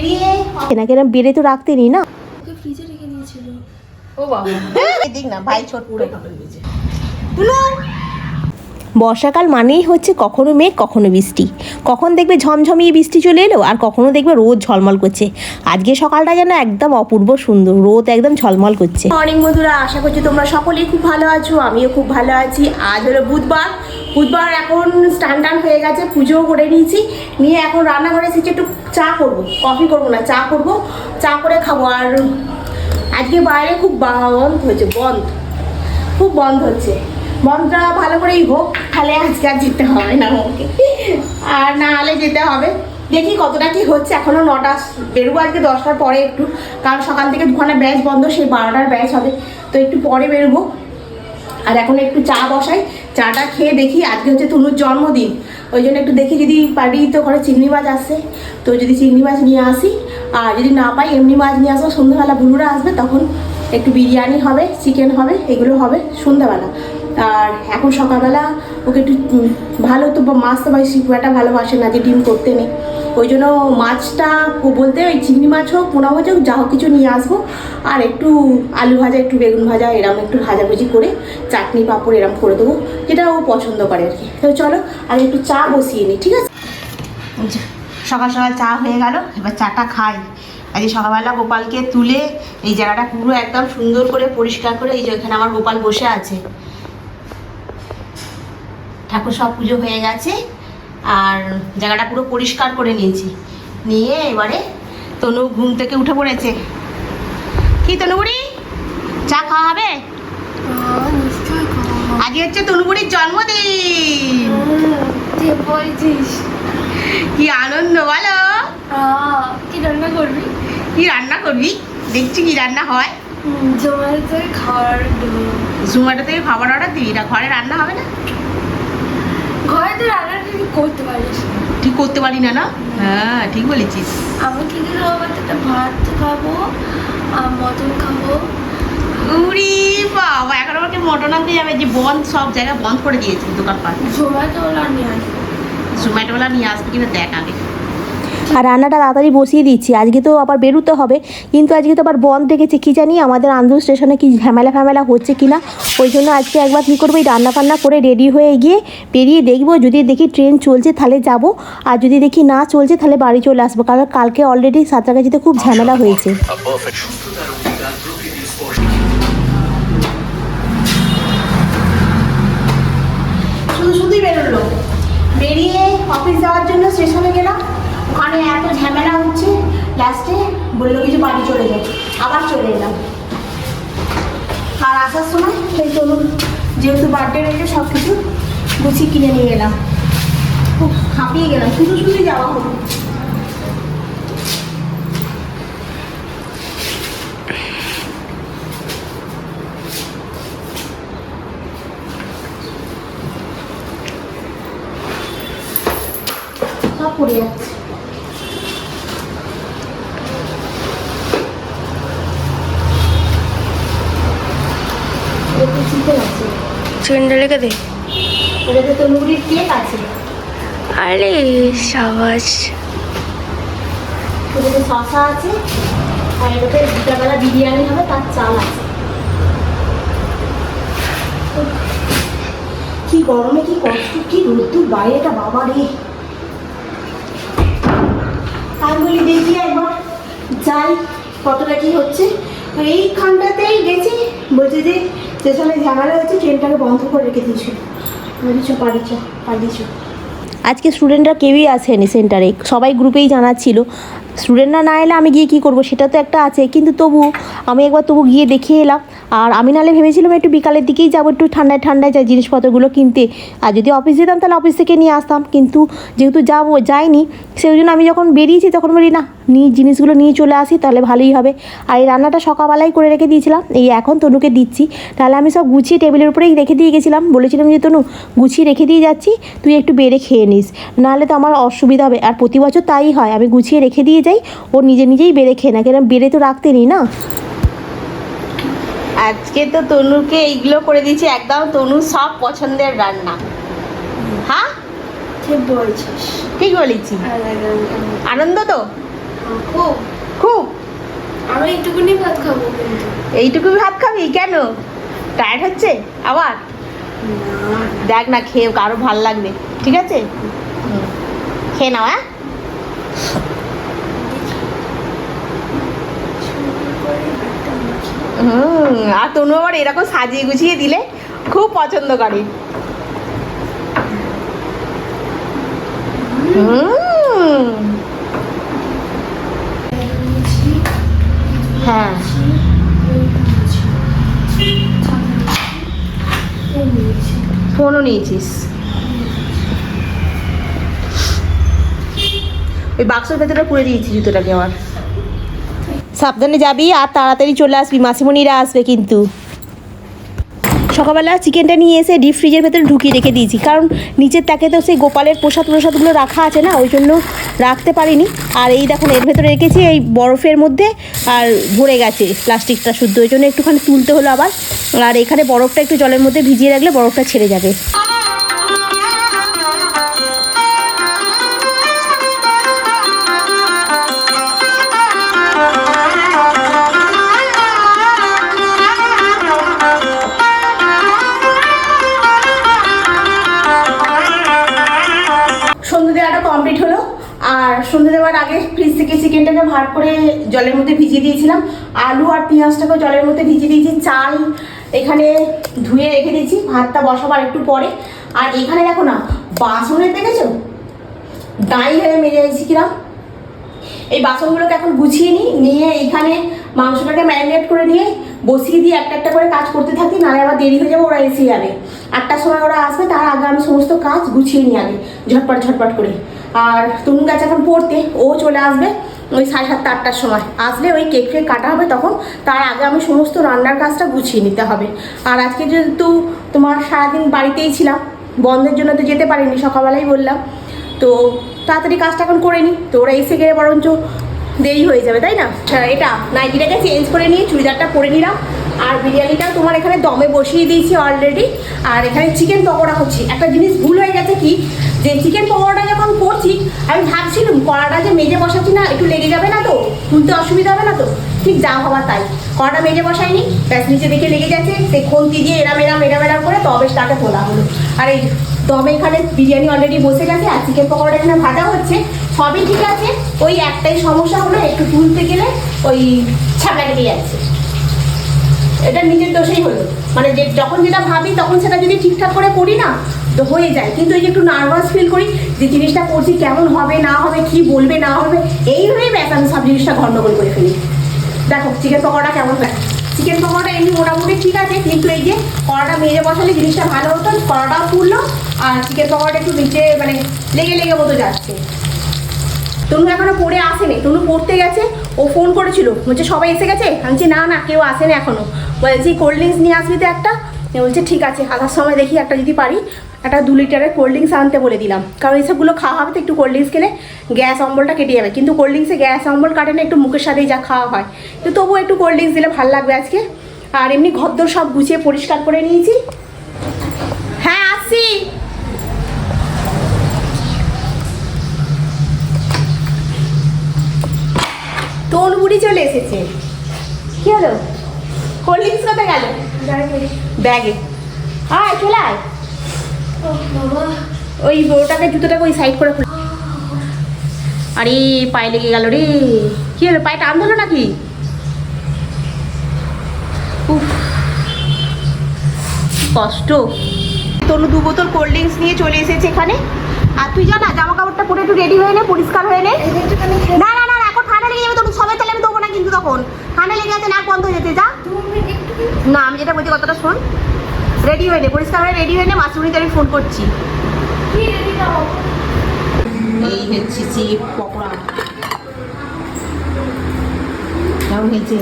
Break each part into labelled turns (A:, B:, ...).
A: বেরিয়ে কেনা কেনা বেড়ে তো রাখতে নি না?
B: ওকে ফ্রিজে রেখে দিয়েছিল।
A: ও বাবা। দেখ না ভাই ছোট বর্ষাকাল মানেই হচ্ছে কখনো মেঘ, কখনো বৃষ্টি। কখন দেখবে ঝমঝমিয়ে বৃষ্টি চলে এলো আর কখনো দেখবে রোদ ঝলমল করছে। আজকে সকালটা যেন একদম অপূর্ব সুন্দর, রোদ একদম ঝলমল করছে। মর্নিং বন্ধুরা, আশা করছি তোমরা সকলেই খুব ভালো আছো, আমিও খুব ভালো আছি। আজ হলো বুধবার। বুধবার এখন স্টান টান হয়ে গেছে, পুজোও করে নিয়েছি। নিয়ে এখন রান্নাঘরে এসেছি, একটু চা করব, কফি করব না, চা করব। চা করে খাব আর আজকে বাইরে খুব বন্ধ হয়েছে, বন্ধ। খুব বন্ধ হচ্ছে। বন্ধটা ভালো করেই হোক, তাহলে আজকে আর যেতে হবে না আমাকে আর না হলে যেতে হবে। দেখি কতটা কি হচ্ছে, এখনও নটা বেরোবো আজকে দশটার পরে একটু, কারণ সকাল থেকে দুখানা ব্যাচ বন্ধ, সেই বারোটার ব্যাচ হবে। তো একটু পরে বেরোবো। আর এখন একটু চা বসাই, চাটা খেয়ে দেখি আজকে হচ্ছে তনুর জন্মদিন। ওই জন্য একটু দেখি যদি পারি তো ঘরে চিংড়ি মাছ আসে। তো যদি চিংড়ি মাছ নিয়ে আসি, আর যদি না পাই এমনি মাছ নিয়ে আসব সন্ধ্যাবেলা বুলুরা আসবে, তখন একটু বিরিয়ানি হবে, চিকেন হবে, এগুলো হবে সন্ধ্যাবেলা। আর এখন সকালবেলা ওকে একটু ভালো তো মাছ তো ভাই একটা ভালোবাসে না যে ডিম করতে নেই। ওই জন্য মাছটা বলতে ওই চিংড়ি মাছ হোক, পোনা মাছ হোক, যা হোক কিছু নিয়ে আসব। আর একটু আলু ভাজা, একটু বেগুন ভাজা, এরম একটু ভাজাভুজি করে চাটনি, পাঁপড় এরম করে দেবো। যেটা ও পছন্দ করে আর কি। তো চলো আর একটু চা বসিয়ে নিই, ঠিক আছে? সকাল সকাল চা হয়ে গেল, এবার চাটা খাই। আজকে সকালবেলা গোপালকে তুলে এই জায়গাটা পুরো একদম সুন্দর করে পরিষ্কার করে, এই যে এখানে আমার গোপাল বসে আছে। ঠাকুর সব পুজো হয়ে গেছে আর জায়গাটা পুরো পরিষ্কার করে নিয়েছি। নিয়ে এবারে তনু ঘুম থেকে উঠে পড়েছে। কি তনুবুড়ি? চা খাওয়া হবে?
B: খাওয়া
A: আজকে হচ্ছে তনুবুড়ির জন্মদিন। কি আনন্দ বলো।
B: আহ, কি রান্না করবি?
A: কি রান্না করবি? দেখছি কি রান্না হয়।
B: জোম্যাটোতে খাওয়ার দেবো
A: জোম্যাটো থেকে খাবার অর্ডার দিবি? না ঘরে রান্না হবে না?
B: ঘরে তো রান্না তুই করতে পারিস
A: ঠিক করতে পারি না না? হ্যাঁ ঠিক বলেছিস।
B: আমি কি কি খাব? একটা ভাত খাব আর মটন খাব।
A: উড়ি বাবা এখন আমাকে মটন আনতে যাবে? যে বন্ধ সব জায়গায় বন্ধ করে দিয়েছে দোকানপাট।
B: জোম্যাটো নিয়ে আসবে
A: জোম্যাটোওয়ালা নিয়ে আসবে কিনা দেখ আগে।
C: আর রান্নাটা তাড়াতাড়ি বসিয়ে দিচ্ছি। আজকে তো আবার বেরোতে হবে। কিন্তু আজকে তো আবার বন্ধ দেখেছি। কী জানি আমাদের আন্দুল স্টেশনে কি ঝামেলা ফ্যামেলা হচ্ছে কি না ওই জন্য আজকে একবার কী করব, এই রান্না ফান্না করে রেডি হয়ে গিয়ে বেরিয়ে দেখব। যদি দেখি ট্রেন চলছে তাহলে যাব। আর যদি দেখি না চলছে তাহলে বাড়ি চলে আসব। কারণ কালকে অলরেডি সাঁতরাগাছিতে খুব ঝামেলা হয়েছে।
A: শুধু শুধুই বেরোলো। বেরিয়ে অফিস যাওয়ার জন্য স্টেশনে গেলাম। ওখানে এত ঝামেলা হচ্ছে লাস্টে বলল কিছু বাড়ি চলে যাও। আবার চলে এলাম। আর আসার সময় সেই চলুন যেহেতু বার্থডে রয়েছে সব কিছু গুছিয়ে কিনে নিয়ে এলাম। খুব হাঁপিয়ে গেলাম, শুধু শুধুই যাওয়া হলো। সব পড়ে যাচ্ছে একটু চিকেন আছে
B: চিকেনটা লেগে দে। আরে সাবাস।
A: শসা আছে আর এটাতে দুটাবেলা বিরিয়ানি হবে তার চাল আছে। কি গরমে কি কষ্ট কি রোদ্দুর বাইরেটা বাবা রে। আমি বলি দেখি একবার যাই কতটা কি হচ্ছে। এইখানটাতেই গেছি বলছে যে স্টেশনে ঝামেলা ট্রেনটাকে বন্ধ করে রেখে
C: আজকে স্টুডেন্টরা কেউই আসেনি সেন্টারে সবাই গ্রুপেই জানাচ্ছিল। স্টুডেন্টরা না এলে আমি গিয়ে কী করব? সেটা তো একটা আছে। কিন্তু তবু আমি একবার তবু গিয়ে দেখে এলাম। আর আমি নাহলে ভেবেছিলাম একটু বিকালের দিকেই যাব, একটু ঠান্ডায় ঠান্ডায় যাই জিনিসপত্রগুলো কিনতে। আর যদি অফিস যেতাম তাহলে অফিস থেকে নিয়ে আসতাম। কিন্তু যেহেতু যাব, যাইনি, সেই জন্য আমি যখন বেরিয়েছি তখন বলি, না নিয়ে জিনিসগুলো নিয়ে চলে আসি, তাহলে ভালোই হবে। আর এই রান্নাটা সকালবেলাই করে রেখে দিয়েছিলাম। এই এখন তনুকে দিচ্ছি। তাহলে আমি সব গুছিয়ে টেবিলের উপরেই রেখে দিয়ে গেছিলাম। বলেছিলাম যে, তনু, গুছিয়ে রেখে দিয়ে যাচ্ছি। তুই একটু বেড়ে খেয়ে নিস। নাহলে তো আমার অসুবিধা হবে। আর প্রতি বছর তাই হয়। আমি গুছিয়ে রেখে দিয়ে যাই ও নিজে নিজেই বেড়ে খেয়ে না কেন বেড়ে তো রাখতে নেই না।
A: আজকে তো তনুকে এইগুলো করে দিয়েছি একদম তনুর সব পছন্দের রান্না। হ্যাঁ?
B: ঠিক বলছিস।
A: ঠিক বলেছি। আনন্দ তো?
B: খুব।
A: খুব?
B: আমি একটুকুনি ভাত খাব কিন্তু।
A: এইটুকু ভাত খাবি? কেন? টায়ার্ড হচ্ছে? আবার? দেখ না খেয়ে কারও ভালো লাগবে। ঠিক আছে? খেয়ে নাও হ্যাঁ? হুম, আর তনু আবার এরকম সাজিয়ে গুছিয়ে দিলে খুব পছন্দ করে। হ্যাঁ। ফোনও নিয়েছিস। ওই বাক্সের ভেতরে পুড়ে দিয়েছি জুতোটাকে আমার। সাবধানে যাবি আর তাড়াতাড়ি চলে আসবি, মাসিমণিরা আসবে কিন্তু। সকালবেলা চিকেনটা নিয়ে এসে ডিপ ফ্রিজের ভেতরে ঢুকিয়ে রেখে দিয়েছি, কারণ নিচের তাকে তো সেই গোপালের প্রসাদ প্রসাদগুলো রাখা আছে না, ওই জন্য রাখতে পারিনি। আর এই দেখুন, এর ভেতরে রেখেছি এই বরফের মধ্যে, আর ভরে গেছে প্লাস্টিকটা শুদ্ধ, ওই জন্য একটুখানি তুলতে হলো আবার। আর এখানে বরফটা একটু জলের মধ্যে ভিজিয়ে রাখলে বরফটা ছেড়ে যাবে। আর সন্ধ্যে দেওয়ার আগে ফ্রিজ থেকে চিকেনটাকে ভার করে জলের মধ্যে ভিজিয়ে দিয়েছিলাম। আলু আর পেঁয়াজটাকেও জলের মধ্যে ভিজিয়ে দিয়েছি, চাল এখানে ধুয়ে রেখে দিয়েছি, ভাতটা বসাবার একটু পরে। আর এখানে দেখো না বাসনের দেখেছ? ডাই হয়ে মেজে গেছি কিরাম এই বাসনগুলোকে এখন গুছিয়ে নিই, নিয়ে এখানে মাংসটাকে ম্যারিনেট করে নিয়ে বসিয়ে দিয়ে একটা একটা করে কাজ করতে থাকি, নাহলে আবার দেরি হয়ে যাবে, ওরা এসে যাবে। আটটার সময় ওরা আসবে, তার আগে আমি সমস্ত কাজ গুছিয়ে নিই আগে, ঝটপট ঝটপট করে। আর তনু গাছ এখন পড়তে ও চলে আসবে ওই সাড়ে সাতটা আটটার সময়। আসলে ওই কেক ফেক কাটা হবে তখন তার আগে আমি সমস্ত রান্নার কাজটা গুছিয়ে নিতে হবে। আর আজকে যেহেতু তোমার সারাদিন বাড়িতেই ছিলাম বন্ধের জন্য তো যেতে পারিনি সকালবেলাই বললাম। তো তাড়াতাড়ি কাজটা এখন করে নিই তো ওরা এসে গেলে বরঞ্চ দেরি হয়ে যাবে তাই না? হ্যাঁ, এটা নাইটিটাকে চেঞ্জ করে নিয়ে চুড়িদারটা পরে নিলাম। আর বিরিয়ানিটা তোমার এখানে দমে বসিয়ে দিয়েছি অলরেডি আর এখানে চিকেন পকোড়া হচ্ছে একটা জিনিস ভুল হয়ে গেছে কি? যে চিকেন পকোড়াটা যখন করছি, আমি ভাবছিলাম কড়াটা যে মেজে বসাচ্ছি না, একটু লেগে যাবে না তো? তুলতে অসুবিধা হবে না তো? ঠিক যা হবার তাই। কড়াটা মেজে বসাইনি, ব্যাস নিচে দেখে লেগে যাচ্ছে সেই খন্তি দিয়ে এরাম এরাম এরাম এরাম করে তবে তাকে তোলা হলো। আর এই দমে এখানে বিরিয়ানি অলরেডি বসে গেছে, আর চিকেন পকোড়া এখানে ভাজা হচ্ছে। সবই ঠিক আছে। ওই একটাই সমস্যা হলো, একটু তুলতে গেলে ওই ছাপড়া কেটে যাচ্ছে। এটা নিজের দোষেই হলো। মানে যে যখন যেটা ভাবি, তখন সেটা যদি ঠিকঠাক করে করি না, তো হয়ে যায়। কিন্তু এই যে একটু নার্ভাস ফিল করি যে জিনিসটা করছি, কেমন হবে, না হবে, কি বলবে, না হবে, এই ভেবেই ব্যাস আমি সব জিনিসটা গন্ডগোল করে ফেলি। দেখো চিকেন পকোড়া কেমন হয়? চিকেন পকোড়া এমনি মোটামুটি ঠিক আছে, কিন্তু এই যে কড়াটা মেজে বসালে জিনিসটা ভালো হতো কড়াটাও পুড়লো আর চিকেন পকোড়াটা একটু নিচে মানে লেগে লেগে মতো যাচ্ছে। তনু এখনও পড়ে আসেনি। তনু পড়তে গেছে ও ফোন করেছিল। বলছে সবাই এসে গেছে? আমি বলছি, না না কেউ আসেনি এখনও। বলছি কোল্ড ড্রিঙ্কস নিয়ে আসবি তো একটা? বলছে ঠিক আছে আসার সময় দেখি একটা যদি পারি একটা দু লিটারের কোল্ড ড্রিঙ্কস আনতে বলে দিলাম। কারণ এসবগুলো খাওয়া হবে তো একটু কোল্ড ড্রিঙ্কস খেলে গ্যাস অম্বলটা কেটে যাবে। কিন্তু কোল্ড ড্রিঙ্কসে গ্যাস অম্বল কাটে না একটু মুখের সাথেই যা খাওয়া হয়। তো তবুও একটু কোল্ড ড্রিঙ্কস দিলে ভালো লাগবে আজকে। আর এমনি ঘরদোর সব গুছিয়ে পরিষ্কার করে নিয়েছি। চলে এসেছে। কি হলো? কোল্ড ড্রিঙ্কস কোথায় গেল? ব্যাগে। আয় চলে আয়। ওই বড়টাকে জুতোটাকে ওই সাইড করে আরে পায়ে লেগে গেল রে। কি হলো পায়ে টান ধরলো নাকি? উফ কষ্ট। তনু দু বোতল কোল্ড ড্রিঙ্কস নিয়ে চলে এসেছে এখানে। আর তুই জানা জামা কাপড়টা পরে একটু রেডি হয়ে নে পরিষ্কার হয়ে না। না না না, এখন ঠান্ডা লেগে যাবে তনু। সবাই তাহলে আমি না তখন ঠান্ডা লেগে আছে নাক বন্ধ হয়ে যেতে যা। না আমি যেটা বলছি কথাটা শোন। রেডি হয়ে নে পরিষ্কার হয়ে রেডি হয়ে নে মাসুরিতে আমি ফোন করছি। এই হচ্ছে চিপ পকোড়া। কেমন হয়েছে?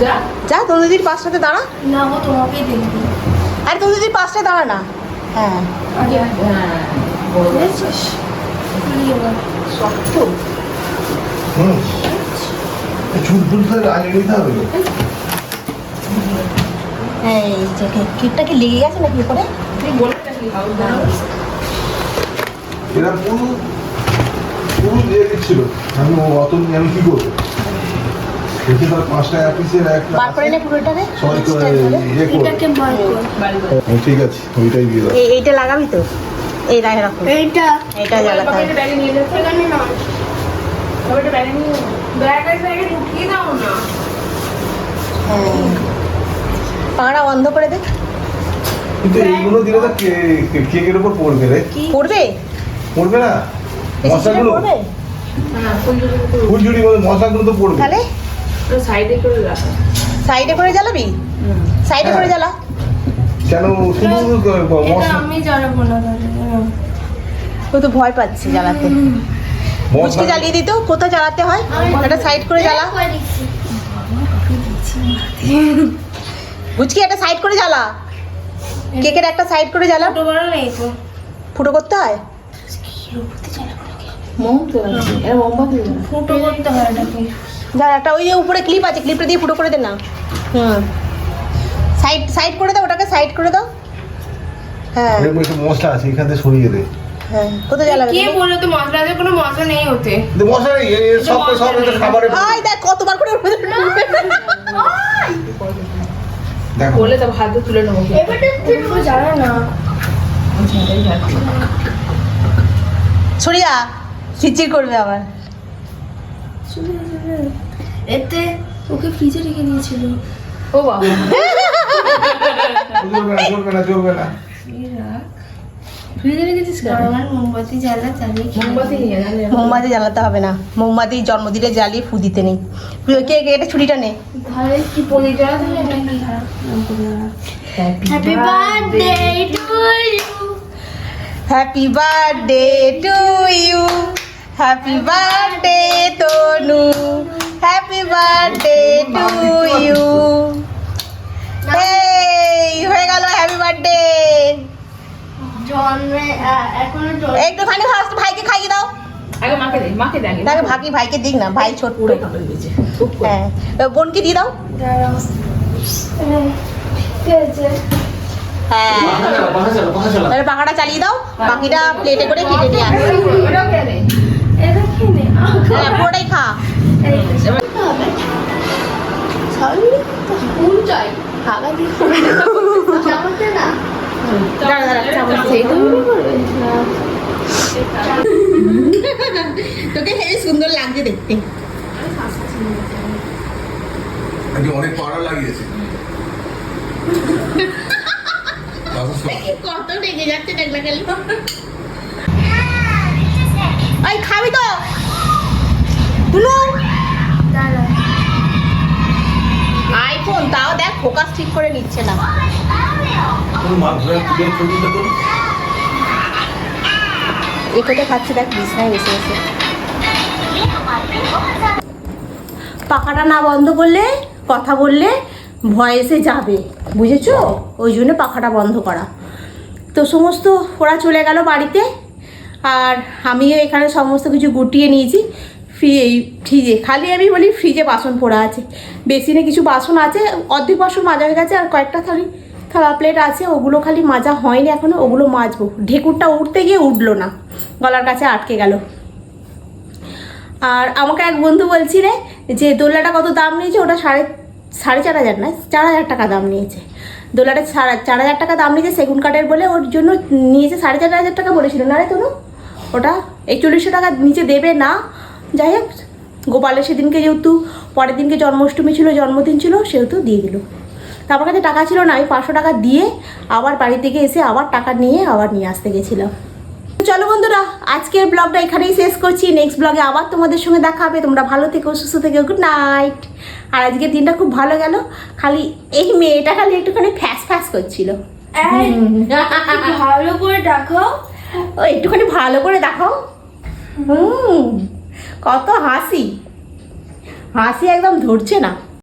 A: যা। যা তোর দিদির পাঁচটাতে দাঁড়া।
B: না তোমাকেই দেখব
A: আরে তোর দিদির পাঁচটায় দাঁড়া না। হ্যাঁ। হ্যাঁ? শক্ত।
D: হুম। চুল ফুল তো আগে নিতে হবে
A: এই যে কেকটা কি লেগে গেছে নাকি উপরে?
D: এরা পুরো পুরো দিয়ে দিচ্ছিল আমি অত আমি কি করব একটা
A: করে।
D: হ্যাঁ, ঠিক আছে ওইটাই দিয়ে দাও।
A: এইটা লাগাবি তো। এই রাখ
B: এইটা
A: এইটা হবে
B: নয়
A: হ্যাঁ। পাড়া বন্ধ করে
D: কিন্তু এইগুলো দিলে তো কে- কে- কেকের উপর পড়বে রে?
A: পড়বে?
D: পড়বে না?
A: বেশি ছিঁড়ে
D: মশলাগুলো
A: পড়বে?
D: ফুলঝুরি মতো মশলাগুলো তো পড়বে।
A: তাহলে?
E: সাইডে করে রাখা।
A: সাইডে করে জ্বালাবি? সাইডে করে জ্বালা।
D: কেন শুধু
B: আমি জ্বালাবো না
A: ও তো ভয় পাচ্ছে জ্বালাতে। মুচকি জ্বালিয়ে দিত কোথায় জ্বালাতে হয়? একটা সাইড করে জ্বালা। মুচকি একটা সাইড করে জ্বালা। কেকের একটা সাইড করে জ্বালা। ফুটো করতে হয়?
E: মোম তো এটা মোমবাতি না।
B: ফুটো করতে হয় এটাকে
A: যা একটা ওই যে উপরে ক্লিপ আছে ক্লিপটা দিয়ে ফুটো করে দে না। হুম সাইড সাইড করে দাও ওটাকে সাইড করে দাও। হ্যাঁ।
D: মশলা আছে এখান থেকে সরিয়ে দে।
A: হ্যাঁ কোথায় জ্বালাবে
B: কে? বলল তো মশলা কোনো মশলা নেই ওতে।
D: মশলা নেই এ- এ সব সব এটা
A: আয় দেখ কতবার করে
D: দেখো।
E: বলে তো ভাত তুলে নেব।
B: এবারে জানো না।
A: সরিয়া চিচির করবে আবার।
B: এতে ওকে ফ্রিজে রেখে দিয়েছিল।
E: ও বাবা।
D: চলবে না না না।
E: ফ্রিজে রেখেছিস কেন?
B: মোমবাতি জ্বালা চালিয়ে
E: মোমবাতি
A: মোমবাতি জ্বালাতে হবে না। মোমবাতি জন্মদিনে জ্বালিয়ে ফু দিতে নেই। কে কে এটা ছুরিটা নে।
B: তাহলে কি পলি জ্বালা তাহলে নাকি happy birthday to you
A: happy birthday to you happy birthday Tanu happy birthday to you এই হয়ে গেল হ্যাপি বার্থডে একটুখানি ফার্স্ট ভাইকে খাইয়ে দাও।
E: আগে মাকে দে মাকে দে আগে।
A: তাকে ভাগি ভাইকে দিক না ভাই ছোট্ট।
E: পুরো দিয়েছে
A: হ্যাঁ বোনকে দিয়ে দাও। হ্যাঁ এবার পাখাটা চালিয়ে দাও বাকিটা প্লেটে করে কেটে নিয়ে আসো হ্যাঁ পুরোটাই খা।
B: চাই। হাগা দিয়ে না।
A: তোকে হেবি সুন্দর লাগছে দেখতে।
D: অনেক পাড়া লাগিয়েছে।
A: কত রেগে যাচ্ছে দেখলা গেল এই খাবি তো। আইফোন তাও দেখ ফোকাস ঠিক করে নিচ্ছে না। দেখ, বিছনায় পাখাটা না বন্ধ করলে, কথা বললে, ভয়েসে যাবে, বুঝেছ? ওই জন্য পাখাটা বন্ধ করা। তো সমস্ত, ওরা চলে গেল বাড়িতে, আর আমিও এখানে সমস্ত কিছু গুটিয়ে নিয়েছি। ফ্রি, এই ফ্রিজে, খালি আমি বলি ফ্রিজে বাসন পড়া আছে। বেসিনে কিছু বাসন আছে, অর্ধেক বাসন মাজা হয়ে গেছে, আর কয়েকটা খালি প্লেট আছে, ওগুলো খালি মাজা হয়নি এখনও ওগুলো মাজবো। ঢেকুরটা উঠতে গিয়ে উঠল না। গলার কাছে আটকে গেল। আর আমাকে এক বন্ধু বলছি রে যে দোলাটা কত দাম নিয়েছে? ওটা সাড়ে সাড়ে চার হাজার না চার হাজার টাকা দাম নিয়েছে। দোলাটা সাড়ে, চার হাজার টাকা দাম নিয়েছে সেগুন কাঠের বলে, ওর জন্য নিয়েছে সাড়ে চার হাজার টাকা বলেছিল। না রে তনু, ওটা একচল্লিশশো টাকা নিচে দেবে না। যাই হোক, গোপালের সেদিনকে যেহেতু, পরের দিনকে জন্মাষ্টমী ছিল, জন্মদিন ছিল, সেহেতু দিয়ে দিল। তারপর কাছে টাকা ছিল না আমি পাঁচশো টাকা দিয়ে আবার বাড়ি থেকে এসে আবার টাকা নিয়ে আবার নিয়ে আসতে গেছিলাম। চলো বন্ধুরা আজকের ব্লগটা এখানেই শেষ করছি। নেক্সট ব্লগে আবার তোমাদের সঙ্গে দেখা হবে। তোমরা ভালো থেকো সুস্থ থেকো গুড নাইট আর আজকের দিনটা খুব ভালো গেল। খালি এই মেয়েটা খালি একটুখানি ফ্যাস ফ্যাস করছিল।
B: ভালো করে দেখো।
A: ও একটুখানি ভালো করে দেখাও। হুম কত হাসি। হাসি একদম ধরছে না।